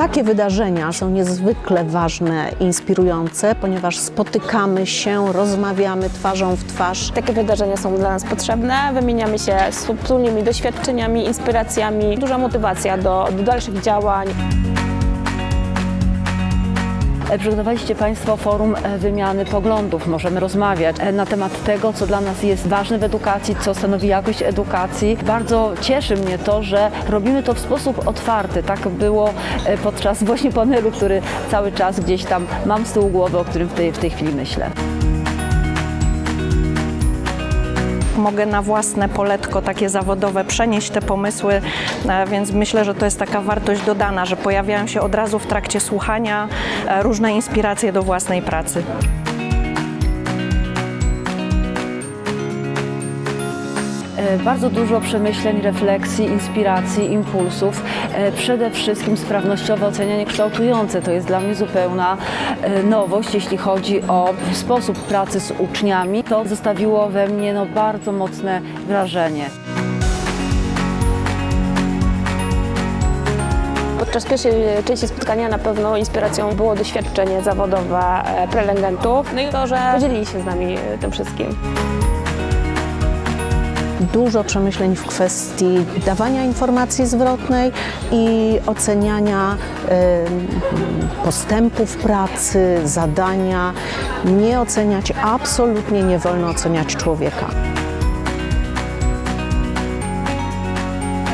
Takie wydarzenia są niezwykle ważne i inspirujące, ponieważ spotykamy się, rozmawiamy twarzą w twarz. Takie wydarzenia są dla nas potrzebne, wymieniamy się wspólnymi doświadczeniami, inspiracjami, duża motywacja do, do dalszych działań. E, Przygotowaliście Państwo forum e, wymiany poglądów. Możemy rozmawiać e, na temat tego, co dla nas jest ważne w edukacji, co stanowi jakość edukacji. Bardzo cieszy mnie to, że robimy to w sposób otwarty. Tak było podczas właśnie panelu, który cały czas gdzieś tam mam z tyłu głowy, o którym w tej, w tej chwili myślę. Mogę na własne poletko takie zawodowe przenieść te pomysły, e, więc myślę, że to jest taka wartość dodana, że pojawiają się od razu w trakcie słuchania e, różne inspiracje do własnej pracy. Bardzo dużo przemyśleń, refleksji, inspiracji, impulsów. E, Przede wszystkim sprawnościowe ocenianie kształtujące. To jest dla mnie zupełna e, nowość, jeśli chodzi o sposób pracy z uczniami. To zostawiło we mnie no, bardzo mocne wrażenie. Podczas pierwszej części spotkania na pewno inspiracją było doświadczenie zawodowe e, prelegentów, no i to, że podzielili się z nami tym wszystkim. Dużo przemyśleń w kwestii dawania informacji zwrotnej i oceniania postępów pracy, zadania. Nie oceniać, absolutnie nie wolno oceniać człowieka.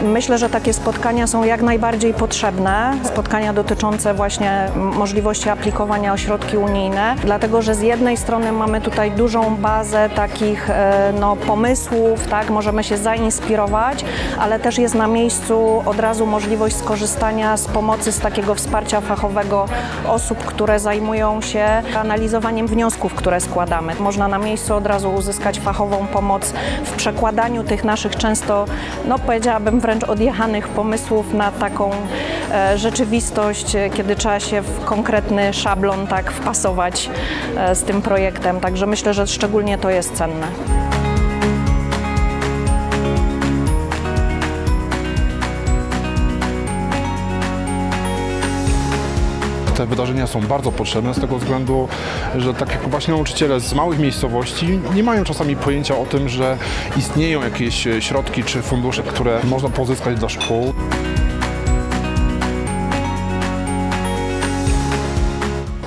Myślę, że takie spotkania są jak najbardziej potrzebne. Spotkania dotyczące właśnie możliwości aplikowania o środki unijne, dlatego że z jednej strony mamy tutaj dużą bazę takich e, no, pomysłów, tak, możemy się zainspirować, ale też jest na miejscu od razu możliwość skorzystania z pomocy, z takiego wsparcia fachowego osób, które zajmują się analizowaniem wniosków, które składamy. Można na miejscu od razu uzyskać fachową pomoc w przekładaniu tych naszych często, no powiedziałabym wręcz odjechanych pomysłów na taką e, rzeczywistość, e, kiedy trzeba się w konkretny szablon tak wpasować e, z tym projektem. Także myślę, że szczególnie to jest cenne. Te wydarzenia są bardzo potrzebne z tego względu, że tak jak właśnie nauczyciele z małych miejscowości nie mają czasami pojęcia o tym, że istnieją jakieś e, środki czy fundusze, które można pozyskać dla szkół.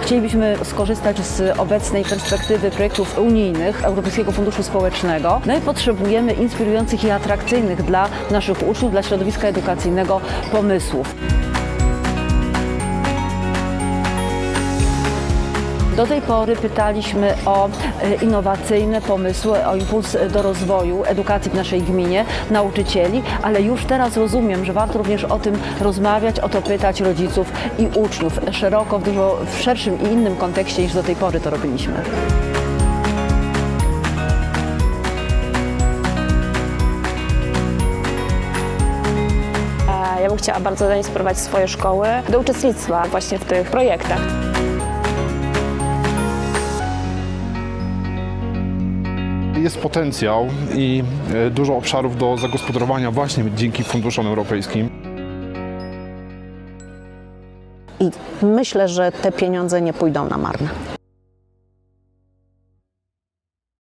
Chcielibyśmy skorzystać z obecnej perspektywy projektów unijnych Europejskiego Funduszu Społecznego. No i potrzebujemy inspirujących i atrakcyjnych dla naszych uczniów, dla środowiska edukacyjnego pomysłów. Do tej pory pytaliśmy o e, innowacyjne pomysły, o impuls do rozwoju edukacji w naszej gminie, nauczycieli, ale już teraz rozumiem, że warto również o tym rozmawiać, o to pytać rodziców i uczniów szeroko, w dużo w szerszym i innym kontekście niż do tej pory to robiliśmy. E, Ja bym chciała bardzo zainspirować swoje szkoły do uczestnictwa właśnie w tych projektach. Jest potencjał i e, dużo obszarów do zagospodarowania właśnie dzięki funduszom europejskim. I myślę, że te pieniądze nie pójdą na marne.